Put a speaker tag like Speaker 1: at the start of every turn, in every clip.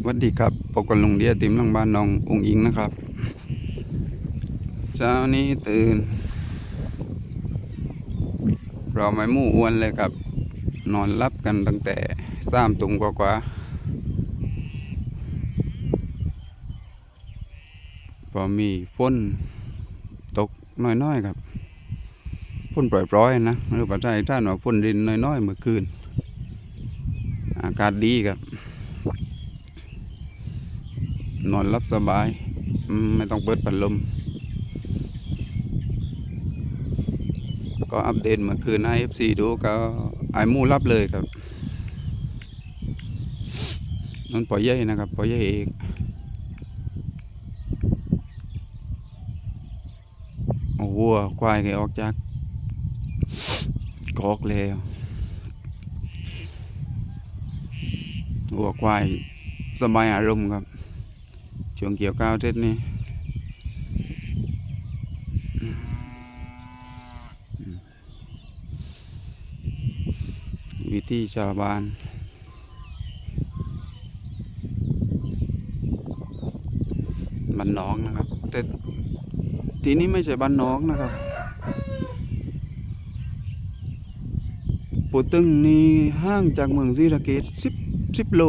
Speaker 1: สวัสดีครับปกติลุงเดียติมลังบ้านน้ององอิงนะครับ เช้านี้ตื่น เราไม่มู่อ้วนเลยครับ นอนรับกันตั้งแต่สามตุงกว่าๆพอมีฝนตกน้อยๆครับฝนปล่อยๆนะหรือปัจจัยท่านว่าฝนรินน้อยๆเมื่อคืน อากาศดีครับ นอนรับสบาย ไม่ต้องเปิดพัดลม ก็อัปเดตเมื่อคืนให้ FC ดูก็ไอหมูรับเลยครับนั่นปล่อยเย่นะครับปล่อยเย่เองโอ้วัวควายแกออกจากกอกแล้ววัวควายสบายอารมณ์ครับ ช่วงเกี่ยวก้าวเสร็จนี่วิธีชาวบ้านบ้านนอกนะครับ แต่ทีนี้ไม่ใช่บ้านนอกนะครับปูตึงนี่ห่างจากเมืองศรีสะเกษสิบสิบโล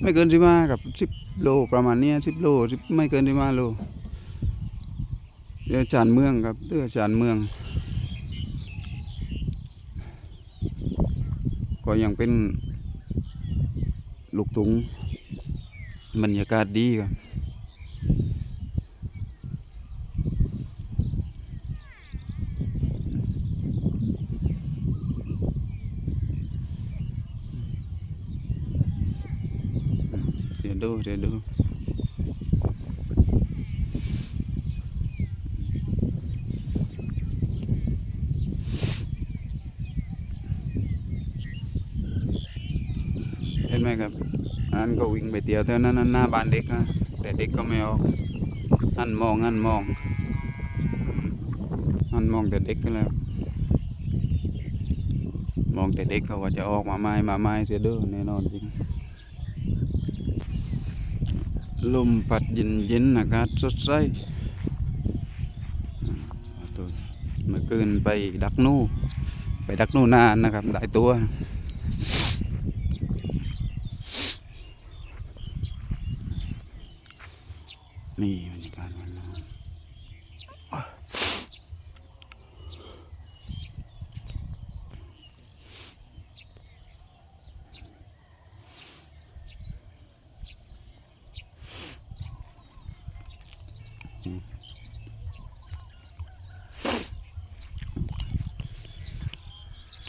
Speaker 1: ไม่เกินสิบห้ากับสิบ โลประมาณเนี้สิบโลสิบไม่เกินที่มาโลเดือจานเมืองครับเดือจานเมือง ก็ยังเป็นลูกตุงบรรยากาศดีครับเดี๋ยวดูเดี๋ยวดูเห็นไหมครับอันก็วิ่งไปเที่ยวเท่านั้นนะหน้าบ้านเด็กนะแต่เด็กก็ไม่ออ กอันมองอันมองอันมองแต่เด็กก็แล้วมองแต่เด็กเขาว่าจะออกมาไม้มาไม้เสียเด้อแน่นอนจริง ลมพัดเย็นเย็นๆอากาศสดใสอ่าตัวเมื่อคืนไปดักนูไปดักนูนานนะครับหลายตัวนี่นอน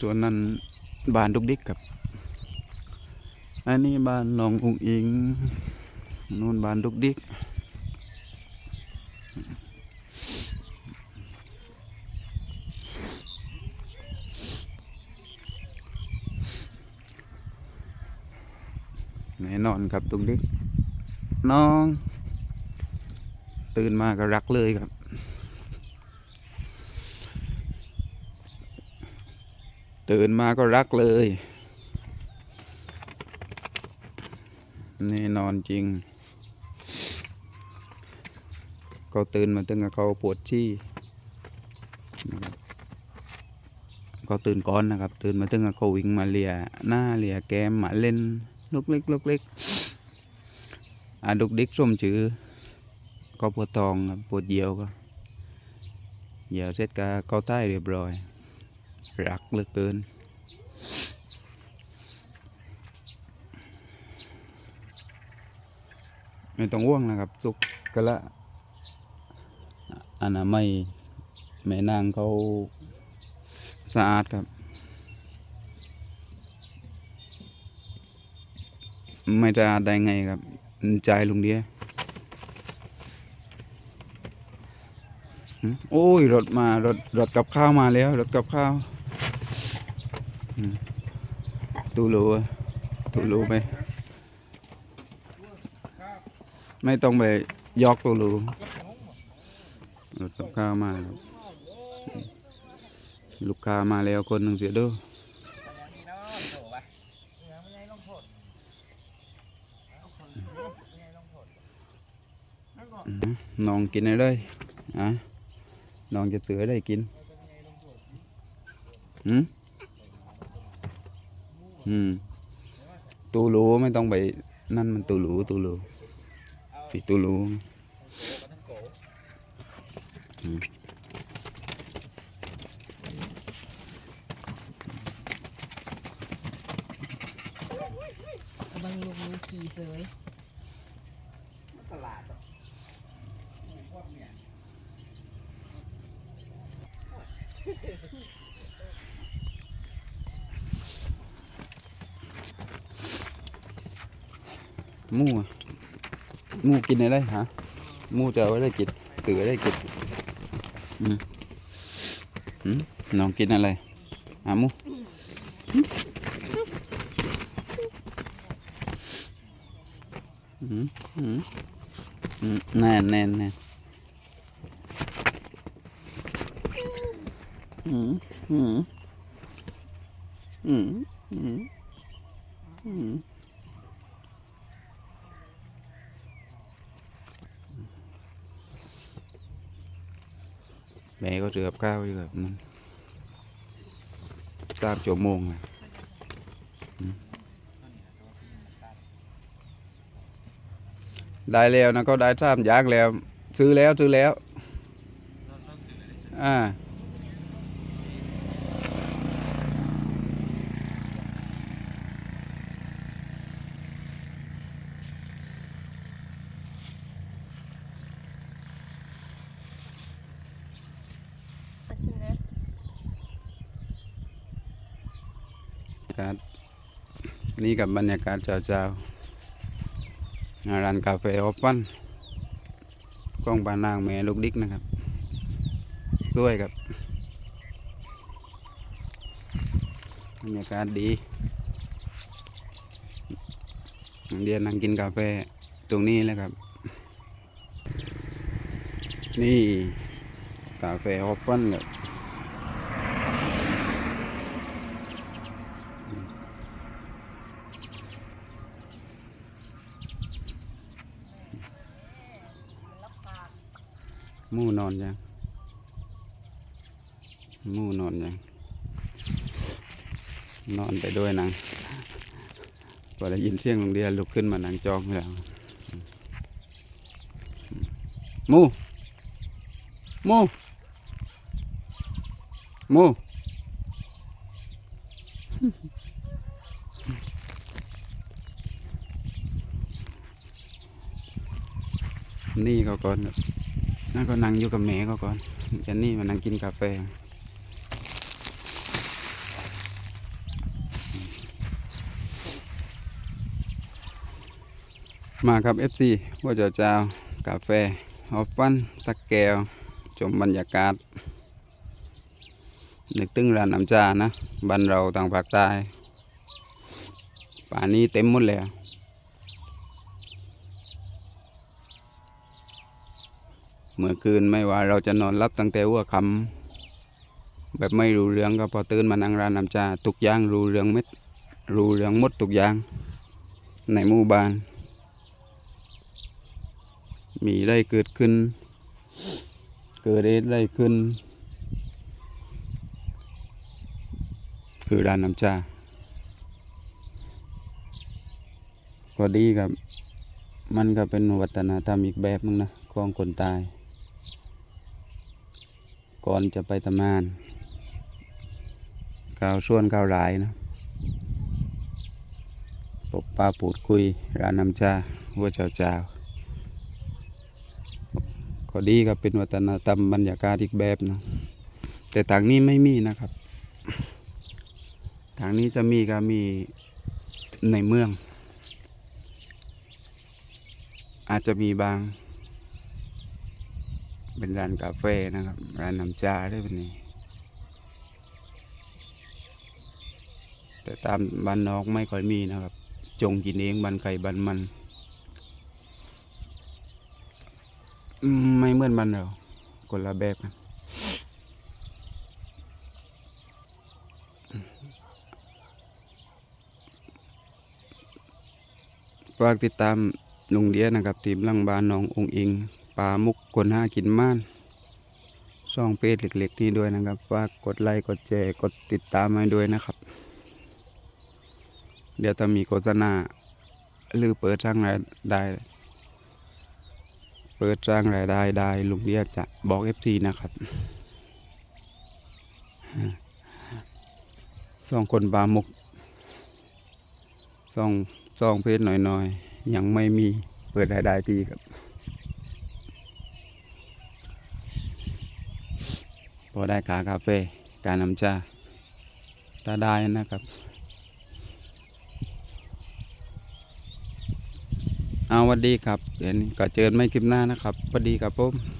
Speaker 1: ส่วนนั้นบ้านดุกดิกครับ อันนี้บ้านน้องอุงอิงนู่นบ้านดุกดิกแน่นอนครับตรงนี้น้อง ตื่นมาก็รักเลยครับ ตื่นมาก็รักเลยแน่นอนจริง ก็ตื่นมาตั้งแต่เขาปวดชี้ก็ตื่นก่อนนะครับ ตื่นมาตั้งแต่เขาวิ่งมาเลียหน้าเลียแก้มมาเล่นลูกเล็กลูกเล็กอะดุกดิกส้มจือ ก็ปวดทองปวดเยียวก็เยียวเสร็จก็เข้าใต้เรียบร้อย รักเหลือเกินไม่ต้องว่วงนะครับสุกกะละอันนั้นไม่แม่นางเขาสะอาดครับ ไม่จะได้ไงครับใจลุงเดีย โอ้ยรถมารถรถกับข้าวมาแล้วรถกับข้าวตูรูอะตูรูไปไม่ต้องไปยอกตูรูรถกับข้าวมาแล้วลูกค้ามาแล้วคนหนึ่งเสียด้วย
Speaker 2: น้อง
Speaker 1: กินอะไรอะ น้องจะเสือได้กินอืมอืมตูรูไม่ต้องไปนั่นมันตูรูตูรูปีตูรู
Speaker 2: บางลูกลูกขี่เสย
Speaker 1: มูหมูกินอะไรฮะหมูจะเอาไว้ได้กินเสือได้กินอืมอืมน้องกินอะไรอะหมูอืมอืมอืมแน่นแน่นแน่นอืมอืมอืมอืมอืม แม่ก็เรือกับข้าวอยู่แบบนั้นสามชั่วโมงเลยได้แล้วนะก็ได้สามอย่างแล้ว ซื้อแล้วซื้อแล้ว อ่า การนี่กับบรรยากาศเช้าๆร้านกาแฟออฟฟันกล้องปานางแม่ลูกดิกนะครับ สวยครับบรรยากาศดีเดียนนั่งกินกาแฟตรงนี้แหล้วครับ นี่กาแฟออฟฟันครับ มู่นอนยังมู่นอนยังนอนไปด้วยนางพอได้ยินเสียงโรงเรียลุกขึ้นมานางจองแล้วมู่มู่มู่นี่เขาก่อนครับ นั่นก็นั่งอยู่กับแม่เขาก่อนแันนี่มานั่งกินกาแฟมาครับ FC ว่าจะเจ้ากาแฟออฟฟันสักแก้วชมบรรยากาศ นึกตึงร้านน้ำจานะบ้านเราต่างภาคใต้ป่านนี้เต็มหมดแล้ว เมื่อคืนไม่ว่าเราจะนอนรับตั้งแต่หัวค่ำแบบไม่รู้เรื่องก็พอตื่นมานั่งร้านน้ำชาทุกอย่างรู้เรื่องเม็ดรู้เรื่องมดทุกอย่าง ในหมู่บ้าน มีได้เกิดขึ้น เกิดเหตุได้ขึ้น คือร้านน้ำชาก็ดีครับ มันก็เป็นวัฒนธรรมอีกแบบนึงนะของคนตาย ก่อนจะไปทำงานกล่าวส่วนกล่าวหลายนะปบปาปูดคุยร้านน้ำชาหัวเจ้าเจ้าก็ดีครับเป็นวัฒนธรรมบรรยากาศอีกแบบนะแต่ทางนี้ไม่มีนะครับทางนี้จะมีก็มีในเมือง อาจจะมีบาง เป็นร้านกาแฟนะครับ ร้านน้ำชาด้แบบนี้ แต่ตามบ้านนอกไม่ค่อยมีนะครับ จงกินเองบ้านไก่บ้านมัน ไม่เหมือนบ้านเราคนละแบบกันฝากติดตามลุงเดียนะครับทีมลังบ้านน้ององค์อิง ปลามุกคนห้ากินม่านช่องเพจเล็กๆ นี้ด้วยนะครับฝากกดไลค์กดแชร์กดติดตามให้ด้วยนะครับ เดี๋ยวถ้ามีโฆษณาหรือเปิดสร้างรายได้ เปิดสร้างรายได้ได้ลุงเดียจะบอกเอฟซีนะครับสองคนบามุกสองสองเพศหน่อยๆ ยังไม่มีเปิดรายได้ดีครับ พอได้กากาแฟการน้ำชาตาได้นะครับเอาวัสดีครับเดี๋ยวนี้ก็เจอกันไม่คลิปหน้านะครับวัสดีครับผม